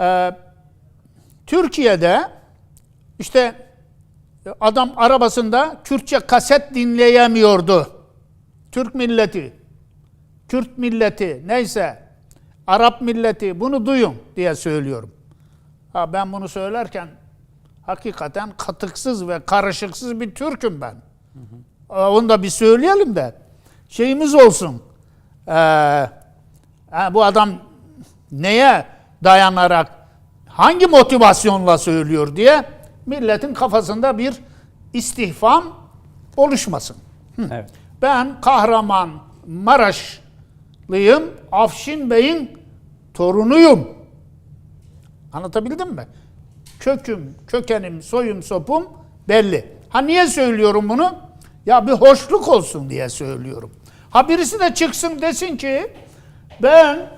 Ee, Türkiye'de işte adam arabasında Kürtçe kaset dinleyemiyordu. Türk milleti, Kürt milleti neyse Arap milleti bunu duyun diye söylüyorum. Ha ben bunu söylerken hakikaten katıksız ve karışıksız bir Türk'üm ben. Aa, Onu da bir söyleyelim de şeyimiz olsun. Ee, bu adam neye dayanarak hangi motivasyonla söylüyor diye milletin kafasında bir istihfam oluşmasın. Evet. Ben kahraman Maraşlıyım, Afşin Bey'in torunuyum. Anlatabildim mi? Köküm, kökenim, soyum, sopum belli. Ha niye söylüyorum bunu? Ya bir hoşluk olsun diye söylüyorum. Ha birisi de çıksın desin ki ben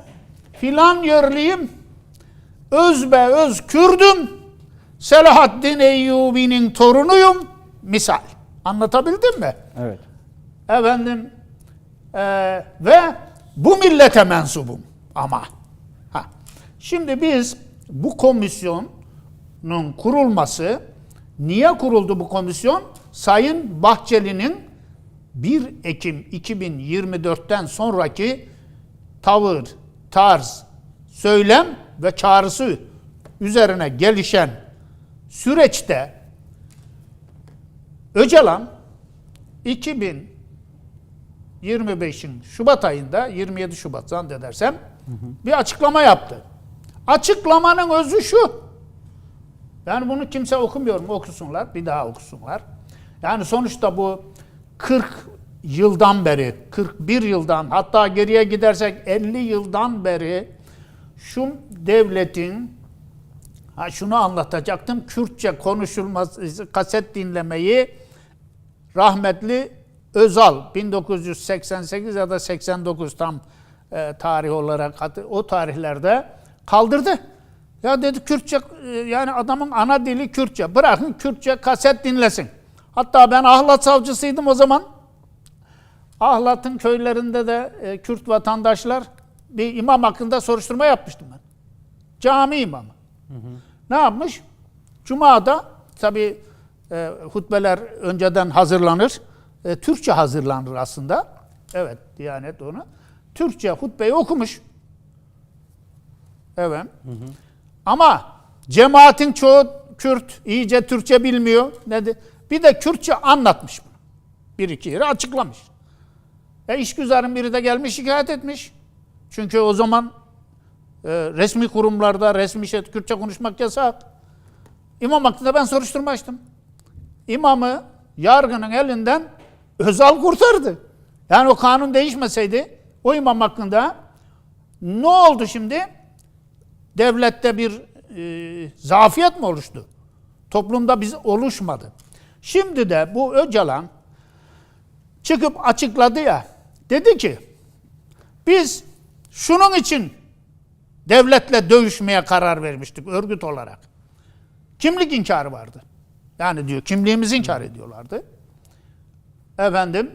filan yerliyim, özbe öz Kürdüm, Selahaddin Eyyubi'nin torunuyum. Misal. Anlatabildim mi? Evet. Efendim eee, ve bu millete mensubum ama. Ha. Şimdi biz bu komisyonun kurulması niye kuruldu bu komisyon? Sayın Bahçeli'nin 1 Ekim 2024'ten sonraki tavır, tarz, söylem ve çağrısı üzerine gelişen süreçte Öcalan 2025'in Şubat ayında 27 Şubat zannedersem bir açıklama yaptı. Açıklamanın özü şu. Yani bunu kimse okumuyor mu? Okusunlar. Bir daha okusunlar. Yani sonuçta bu 40 yıldan beri, 41 yıldan hatta geriye gidersek 50 yıldan beri şu devletin ha şunu anlatacaktım. Kürtçe konuşulması, kaset dinlemeyi rahmetli Özal 1988 ya da 89 tam e, tarih olarak o tarihlerde kaldırdı. Ya dedi Kürtçe e, yani adamın ana dili Kürtçe. Bırakın Kürtçe kaset dinlesin. Hatta ben Ahlat savcısıydım o zaman. Ahlat'ın köylerinde de e, Kürt vatandaşlar bir imam hakkında soruşturma yapmıştım ben. Cami imamı. Ne yapmış? Cuma'da tabi e, hutbeler önceden hazırlanır. E, Türkçe hazırlanır aslında. Evet, Diyanet onu. Türkçe hutbeyi okumuş. Evet. Ama cemaatin çoğu Kürt, iyice Türkçe bilmiyor. Dedi. Bir de Kürtçe anlatmış bunu. Bir iki yeri açıklamış. E işgüzarın biri de gelmiş şikayet etmiş. Çünkü o zaman e, resmi kurumlarda resmi şey Kürtçe konuşmak yasak. İmam hakkında ben soruşturma açtım. İmamı yargının elinden Özal kurtardı. Yani o kanun değişmeseydi o imam hakkında ne oldu şimdi? Devlette bir e, zafiyet mi oluştu? Toplumda biz oluşmadı. Şimdi de bu Öcalan çıkıp açıkladı ya. Dedi ki biz şunun için devletle dövüşmeye karar vermiştik örgüt olarak. Kimlik inkarı vardı. Yani diyor kimliğimizi inkar ediyorlardı. Efendim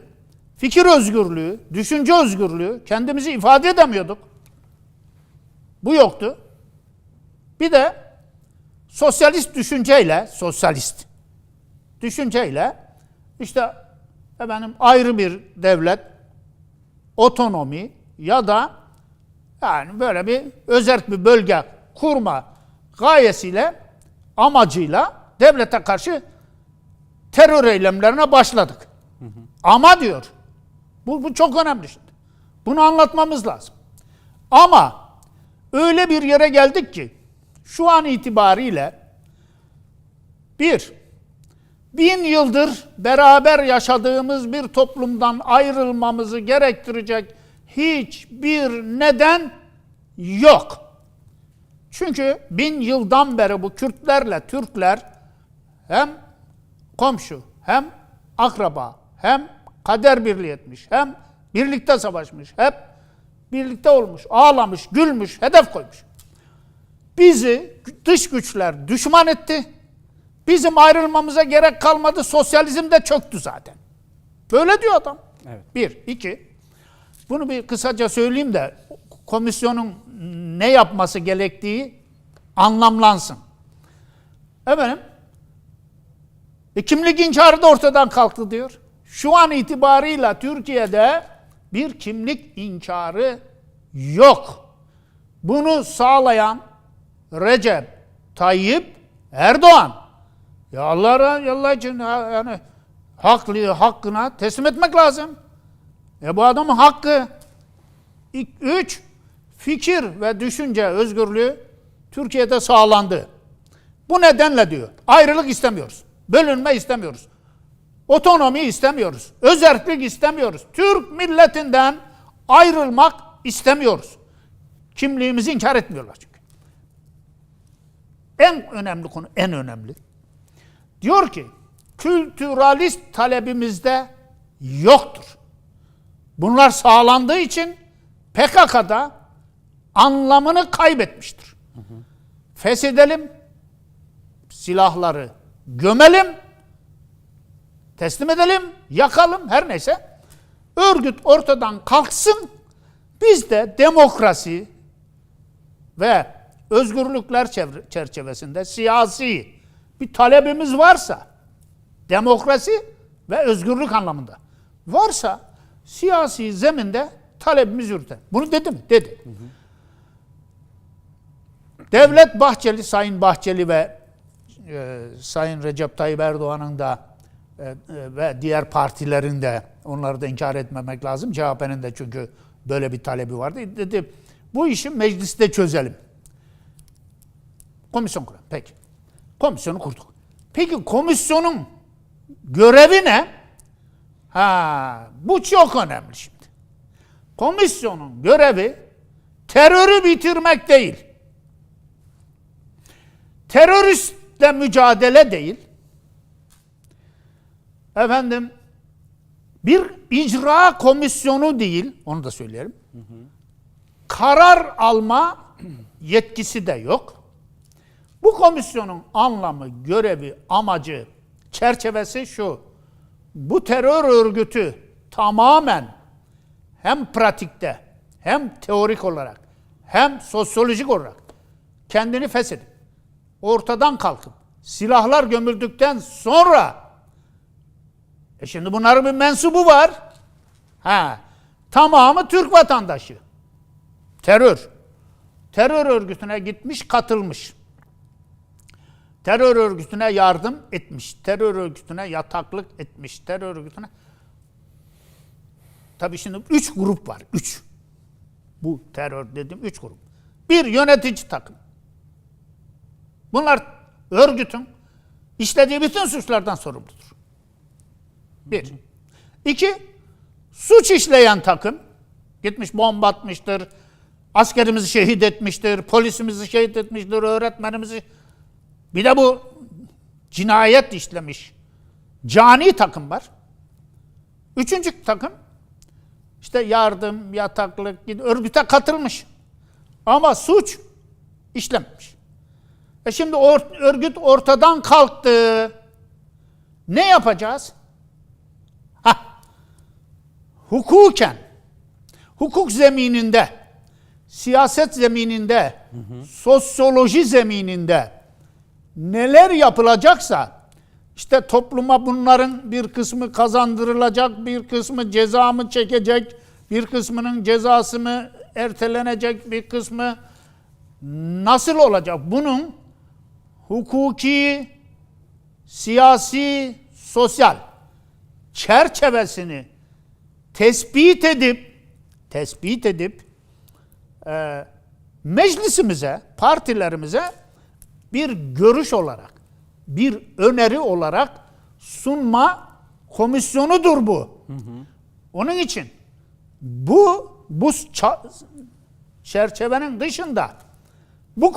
fikir özgürlüğü, düşünce özgürlüğü, kendimizi ifade edemiyorduk. Bu yoktu. Bir de sosyalist düşünceyle, sosyalist düşünceyle işte efendim ayrı bir devlet, otonomi ya da yani böyle bir özerk bir bölge kurma gayesiyle, amacıyla devlete karşı terör eylemlerine başladık. Ama diyor, bu, bu çok önemli şimdi. Bunu anlatmamız lazım. Ama öyle bir yere geldik ki şu an itibariyle bir, bin yıldır beraber yaşadığımız bir toplumdan ayrılmamızı gerektirecek hiçbir neden yok. Çünkü bin yıldan beri bu Kürtlerle Türkler hem komşu, hem akraba, hem kader birliği etmiş, hem birlikte savaşmış, hep birlikte olmuş, ağlamış, gülmüş, hedef koymuş. Bizi dış güçler düşman etti. Bizim ayrılmamıza gerek kalmadı. Sosyalizm de çöktü zaten. Böyle diyor adam. Evet. Bir. iki. Bunu bir kısaca söyleyeyim de komisyonun ne yapması gerektiği anlamlansın. Efendim, e, kimlik inkarı da ortadan kalktı diyor. Şu an itibarıyla Türkiye'de bir kimlik inkarı yok. Bunu sağlayan Recep Tayyip Erdoğan. Ya Allah, Allah için ya- yani haklı hakkına teslim etmek lazım. E bu adamın hakkı. Üç, fikir ve düşünce özgürlüğü Türkiye'de sağlandı. Bu nedenle diyor ayrılık istemiyoruz. Bölünme istemiyoruz. Otonomi istemiyoruz. Özerklik istemiyoruz. Türk milletinden ayrılmak istemiyoruz. Kimliğimizi inkar etmiyorlar çünkü. En önemli konu, en önemli. Diyor ki, kültüralist talebimizde yoktur. Bunlar sağlandığı için PKK'da anlamını kaybetmiştir. Feshedelim, silahları gömelim, teslim edelim, yakalım her neyse. Örgüt ortadan kalksın. Biz de demokrasi ve özgürlükler çerçevesinde siyasi bir talebimiz varsa demokrasi ve özgürlük anlamında varsa siyasi zeminde talebimiz yürütelim. Bunu dedi mi? Dedi. Devlet Bahçeli, Sayın Bahçeli ve e, Sayın Recep Tayyip Erdoğan'ın da e, e, ve diğer partilerin de onları da inkar etmemek lazım. CHP'nin de çünkü böyle bir talebi vardı. Dedi bu işi mecliste çözelim. Komisyon kuralım. Peki. Komisyonu kurduk. Peki komisyonun görevi ne? Ha, bu çok önemli şimdi. Komisyonun görevi terörü bitirmek değil. Teröristle mücadele değil. Efendim bir icra komisyonu değil, onu da söyleyelim. Karar alma yetkisi de yok. Bu komisyonun anlamı, görevi, amacı, çerçevesi şu. Bu terör örgütü tamamen hem pratikte hem teorik olarak hem sosyolojik olarak kendini feshedip ortadan kalkıp silahlar gömüldükten sonra e şimdi bunların bir mensubu var. Ha, tamamı Türk vatandaşı. Terör. Terör örgütüne gitmiş, katılmış. Terör örgütüne yardım etmiş. Terör örgütüne yataklık etmiş. Terör örgütüne Tabii şimdi üç grup var. Üç. Bu terör dedim üç grup. Bir yönetici takım. Bunlar örgütün işlediği bütün suçlardan sorumludur. Bir. İki, suç işleyen takım. Gitmiş bomba atmıştır, askerimizi şehit etmiştir, polisimizi şehit etmiştir, öğretmenimizi. Bir de bu cinayet işlemiş cani takım var. Üçüncü takım işte yardım, yataklık, örgüte katılmış. Ama suç işlememiş. E şimdi or- örgüt ortadan kalktı. Ne yapacağız? Hah. Hukuken, hukuk zemininde, siyaset zemininde, sosyoloji zemininde neler yapılacaksa işte topluma bunların bir kısmı kazandırılacak, bir kısmı ceza mı çekecek, bir kısmının cezası mı ertelenecek, bir kısmı nasıl olacak? Bunun hukuki, siyasi, sosyal çerçevesini tespit edip tespit edip e, meclisimize, partilerimize bir görüş olarak, bir öneri olarak sunma komisyonudur bu. Onun için bu bu çerçevenin dışında bu